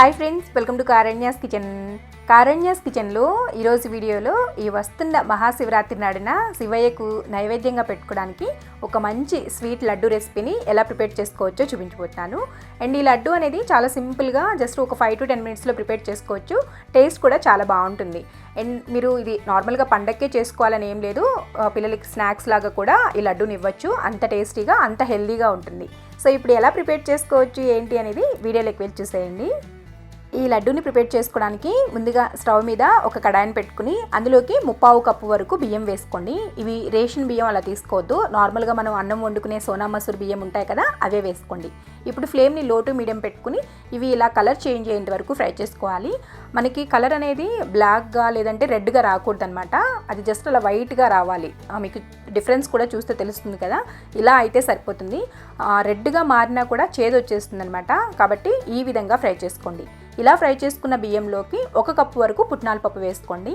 Hi friends welcome to Karanya's kitchen. Karanya's కిచెన్లో ఈరోజు వీడియోలో ఈ వస్తున్న మహాశివరాత్రి నాడిన శివయ్యకు నైవేద్యంగా పెట్టుకోవడానికి ఒక మంచి స్వీట్ లడ్డు రెసిపీని ఎలా ప్రిపేర్ చేసుకోవచ్చో చూపించబోతున్నాను. అండ్ ఈ లడ్డు అనేది చాలా సింపుల్గా జస్ట్ ఒక ఫైవ్ టు టెన్ మినిట్స్లో ప్రిపేర్ చేసుకోవచ్చు. టేస్ట్ కూడా చాలా బాగుంటుంది. అండ్ మీరు ఇది నార్మల్గా పండక్కే చేసుకోవాలని ఏం లేదు. పిల్లలకి స్నాక్స్ లాగా కూడా ఈ లడ్డూని ఇవ్వచ్చు. అంత టేస్టీగా అంత హెల్దీగా ఉంటుంది. సో ఇప్పుడు ఎలా ప్రిపేర్ చేసుకోవచ్చు ఏంటి అనేది వీడియోలోకి వెళ్ళి చూసేయండి. ఈ లడ్డూని ప్రిపేర్ చేసుకోవడానికి ముందుగా స్టవ్ మీద ఒక కడాయిని పెట్టుకుని అందులోకి ముప్పావు కప్పు వరకు బియ్యం వేసుకోండి. ఇవి రేషన్ బియ్యం అలా తీసుకోవద్దు. నార్మల్గా మనం అన్నం వండుకునే సోనా మసూర్ బియ్యం ఉంటాయి కదా అవే వేసుకోండి. ఇప్పుడు ఫ్లేమ్ని లో టు మీడియం పెట్టుకుని ఇవి ఇలా కలర్ చేంజ్ అయ్యేంత వరకు ఫ్రై చేసుకోవాలి. మనకి కలర్ అనేది బ్లాక్గా లేదంటే రెడ్గా రాకూడదు అనమాట అది జస్ట్ అలా వైట్గా రావాలి. మీకు డిఫరెన్స్ కూడా చూస్తే తెలుస్తుంది కదా. ఇలా అయితే సరిపోతుంది. రెడ్గా మారినా కూడా చేదు వచ్చేస్తుంది అనమాట కాబట్టి ఈ విధంగా ఫ్రై చేసుకోండి. ఇలా ఫ్రై చేసుకున్న బియ్యంలోకి ఒక కప్పు వరకు పుట్నాల పప్పు వేసుకోండి.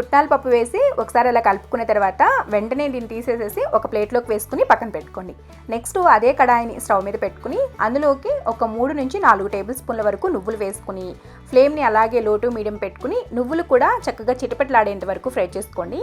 పుట్టాల పప్పు వేసి ఒకసారి అలా కలుపుకున్న తర్వాత వెంటనే దీన్ని తీసేసేసి ఒక ప్లేట్లోకి వేసుకుని పక్కన పెట్టుకోండి. నెక్స్ట్ అదే కడాయిని స్టవ్ మీద పెట్టుకుని అందులోకి ఒక మూడు నుంచి నాలుగు టేబుల్ స్పూన్ల వరకు నువ్వులు వేసుకుని ఫ్లేమ్ని అలాగే లో టు మీడియం పెట్టుకుని నువ్వులు కూడా చక్కగా చిటపెట్లాడేంత వరకు ఫ్రై చేసుకోండి.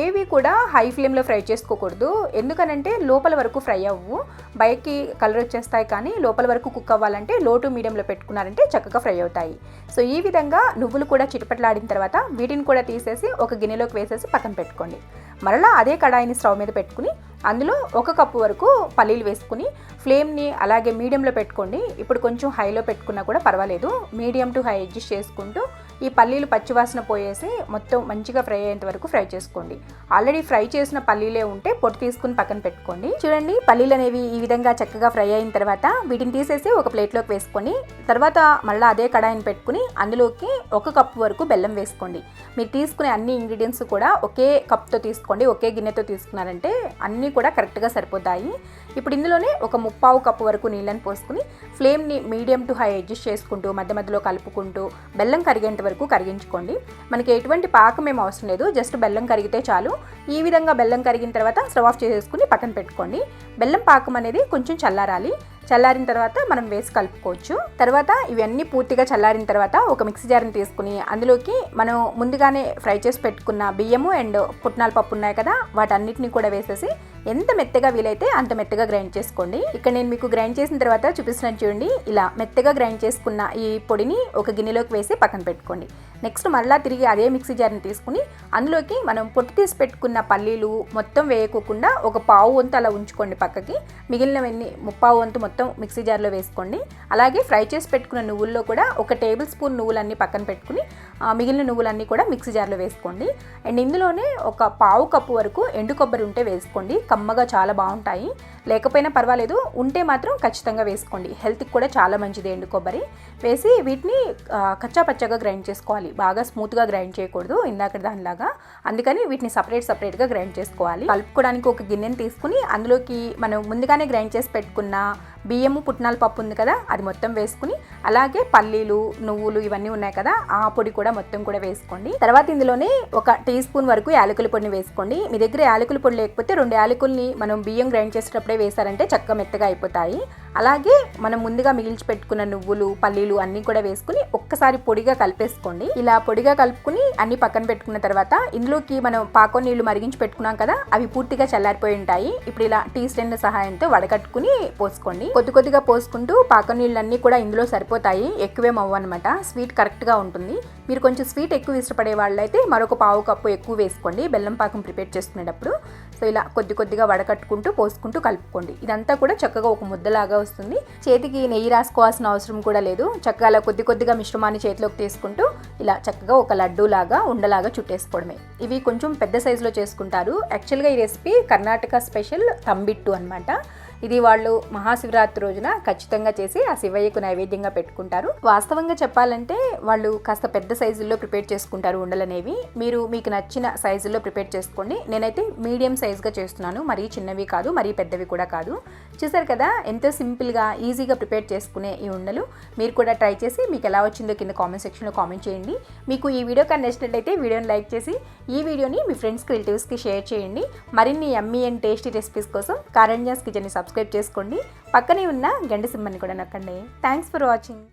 ఏవి కూడా హై ఫ్లేమ్లో ఫ్రై చేసుకోకూడదు. ఎందుకనంటే లోపల వరకు ఫ్రై అవ్వు. బయకి కలర్ వచ్చేస్తాయి కానీ లోపల వరకు కుక్ అవ్వాలంటే లో టు మీడియంలో పెట్టుకున్నారంటే చక్కగా ఫ్రై అవుతాయి. సో ఈ విధంగా నువ్వులు కూడా చిటపట్లాడిన తర్వాత వీటిని కూడా తీసేసి ఒక గిన్నెలోకి వేసేసి పక్కన పెట్టుకోండి. మరలా అదే కడాయిని స్టవ్ మీద పెట్టుకుని అందులో ఒక కప్పు వరకు పల్లీలు వేసుకుని ఫ్లేమ్ని అలాగే మీడియంలో పెట్టుకోండి. ఇప్పుడు కొంచెం హైలో పెట్టుకున్నా కూడా పర్వాలేదు. మీడియం టు హై అడ్జస్ట్ చేసుకుంటూ ఈ పల్లీలు పచ్చివాసన పోయేసి మొత్తం మంచిగా ఫ్రై అయ్యేంత వరకు ఫ్రై చేసుకోండి. ఆల్రెడీ ఫ్రై చేసిన పల్లీలే ఉంటే పొట్టు తీసుకుని పక్కన పెట్టుకోండి. చూడండి పల్లీలు అనేవి ఈ విధంగా చక్కగా ఫ్రై అయిన తర్వాత వీటిని తీసేసి ఒక ప్లేట్లోకి వేసుకొని తర్వాత మళ్ళీ అదే కడాయిని పెట్టుకుని అందులోకి ఒక కప్పు వరకు బెల్లం వేసుకోండి. మీరు తీసుకునే అన్ని ఇంగ్రీడియంట్స్ కూడా ఒకే కప్తో తీసుకోండి ఒకే గిన్నెతో తీసుకున్నారంటే అన్నీ కూడా కరెక్ట్గా సరిపోతాయి. ఇప్పుడు ఇందులోనే ఒక ముప్పావు కప్పు వరకు నీళ్ళని పోసుకుని ఫ్లేమ్ని మీడియం టు హై అడ్జస్ట్ చేసుకుంటూ మధ్య మధ్యలో కలుపుకుంటూ బెల్లం కరిగేంత వరకు కరిగించుకోండి. మనకి ఎటువంటి పాకం ఏం అవసరం లేదు. జస్ట్ బెల్లం కరిగితే చాలు. ఈ విధంగా బెల్లం కరిగిన తర్వాత స్టవ్ ఆఫ్ చేసేసుకుని పక్కన పెట్టుకోండి. బెల్లం పాకం అనేది కొంచెం చల్లారాలి. చల్లారిన తర్వాత మనం వేసి కలుపుకోవచ్చు. తర్వాత ఇవన్నీ పూర్తిగా చల్లారిన తర్వాత ఒక మిక్సీ జార్ని తీసుకుని అందులోకి మనం ముందుగానే ఫ్రై చేసి పెట్టుకున్న బియ్యము అండ్ పుట్నాల పప్పు ఉన్నాయి కదా వాటన్నిటిని కూడా వేసేసి ఎంత మెత్తగా వీలైతే అంత మెత్తగా గ్రైండ్ చేసుకోండి. ఇక్కడ నేను మీకు గ్రైండ్ చేసిన తర్వాత చూపిస్తున్నాను చూడండి ఇలా మెత్తగా గ్రైండ్ చేసుకున్న ఈ పొడిని ఒక గిన్నెలోకి వేసి పక్కన పెట్టుకోండి. నెక్స్ట్ మళ్ళీ తిరిగి అదే మిక్సీ జార్ని తీసుకుని అందులోకి మనం పొట్టు తీసి పెట్టుకున్న పల్లీలు మొత్తం వేయకోకుండా ఒక పావు వంతు అలా ఉంచుకోండి పక్కకి. మిగిలినవన్నీ ముప్పావు వంతు మొత్తం మిక్సీ జార్లో వేసుకోండి. అలాగే ఫ్రై చేసి పెట్టుకున్న నువ్వుల్లో కూడా ఒక టేబుల్ స్పూన్ నువ్వులన్నీ పక్కన పెట్టుకుని మిగిలిన నువ్వులన్నీ కూడా మిక్సీ జార్లో వేసుకోండి. అండ్ ఇందులోనే ఒక పావు కప్పు వరకు ఎండు కొబ్బరి ఉంటే వేసుకోండి. కమ్మగా చాలా బాగుంటాయి. లేకపోయినా పర్వాలేదు ఉంటే మాత్రం ఖచ్చితంగా వేసుకోండి. హెల్త్కి కూడా చాలా మంచిది ఎండు కొబ్బరి. వేసి వీటిని కచ్చా పచ్చగా గ్రైండ్ చేసుకోవాలి. బాగా స్మూత్గా గ్రైండ్ చేయకూడదు ఇందాక దానిలాగా. అందుకని వీటిని సపరేట్ సపరేట్గా గ్రైండ్ చేసుకోవాలి. కలుపుకోవడానికి ఒక గిన్నెని తీసుకుని అందులోకి మనం ముందుగానే గ్రైండ్ చేసి పెట్టుకున్న బియ్యము పుట్నాల పప్పు ఉంది కదా అది మొత్తం వేసుకుని అలాగే పల్లీలు నువ్వులు ఇవన్నీ ఉన్నాయి కదా ఆ పొడి కూడా మొత్తం కూడా వేసుకోండి. తర్వాత ఇందులోనే ఒక టీ స్పూన్ వరకు యాలకుల పొడిని వేసుకోండి. మీ దగ్గర యాలకుల పొడి లేకపోతే రెండు యాలకుల్ని మనం బియ్యం గ్రైండ్ చేసేటప్పుడే వేసారంటే చక్కగా మెత్తగా అయిపోతాయి. అలాగే మనం ముందుగా మిగిల్చి పెట్టుకున్న నువ్వులు పల్లీలు అన్నీ కూడా వేసుకుని ఒక్కసారి పొడిగా కలిపేసుకోండి. ఇలా పొడిగా కలుపుకుని అన్ని పక్కన పెట్టుకున్న తర్వాత ఇందులోకి మనం పాకం నీళ్ళు మరిగించి పెట్టుకున్నాం కదా అవి పూర్తిగా చల్లారిపోయి ఉంటాయి. ఇప్పుడు ఇలా టీ స్టెండ్ సహాయంతో వడకట్టుకుని పోసుకోండి. కొద్ది కొద్దిగా పోసుకుంటూ పాకం నీళ్ళు అన్ని కూడా ఇందులో సరిపోతాయి. ఎక్కువేం అవ్వనమాట. స్వీట్ కరెక్ట్గా ఉంటుంది. మీరు కొంచెం స్వీట్ ఎక్కువ ఇష్టపడే వాళ్ళైతే మరొక పావు కప్పు ఎక్కువ వేసుకోండి. బెల్లం పాకం ప్రిపేర్ చేసుకునేటప్పుడు సో ఇలా కొద్ది కొద్దిగా వడకట్టుకుంటూ పోసుకుంటూ కలుపుకోండి. ఇదంతా కూడా చక్కగా ఒక ముద్దలాగా వస్తుంది. చేతికి నెయ్యి రాసుకోవాల్సిన అవసరం కూడా లేదు. చక్కగా అలా కొద్ది కొద్దిగా మిశ్రమాన్ని చేతిలోకి తీసుకుంటూ ఇలా చక్కగా ఒక లడ్డూలాగా ఉండలాగా చుట్టేసుకోవడమే. ఇవి కొంచెం పెద్ద సైజులో చేసుకుంటారు. యాక్చువల్గా ఈ రెసిపీ కర్ణాటక స్పెషల్ తంబిట్టు అనమాట ఇది వాళ్ళు మహాశివరాత్రి రోజున ఖచ్చితంగా చేసి ఆ శివయ్యకు నైవేద్యంగా పెట్టుకుంటారు. వాస్తవంగా చెప్పాలంటే వాళ్ళు కాస్త పెద్ద సైజుల్లో ప్రిపేర్ చేసుకుంటారు ఉండలనేవి మీరు మీకు నచ్చిన సైజుల్లో ప్రిపేర్ చేసుకోండి. నేనైతే మీడియం సైజ్గా చేస్తున్నాను. మరీ చిన్నవి కాదు మరీ పెద్దవి కూడా కాదు. చూసారు కదా ఎంతో సింపుల్గా ఈజీగా ప్రిపేర్ చేసుకునే ఈ ఉండలు. మీరు కూడా ట్రై చేసి మీకు ఎలా వచ్చిందో కింద కామెంట్ సెక్షన్లో కామెంట్ చేయండి. మీకు ఈ వీడియో కానీ నచ్చినట్లయితే వీడియోని లైక్ చేసి ఈ వీడియోని మీ ఫ్రెండ్స్కి రిలేటివ్స్కి షేర్ చేయండి. మరిన్ని ఎమ్మీ అండ్ టేస్టీ రెసిపీస్ కోసం కారణ్యాస్ కిచెన్ని సబ్స్క్రైబ్ చేసుకోండి. పక్కనే ఉన్న గంట సింబల్ని కూడా నొక్కండి. Thanks for watching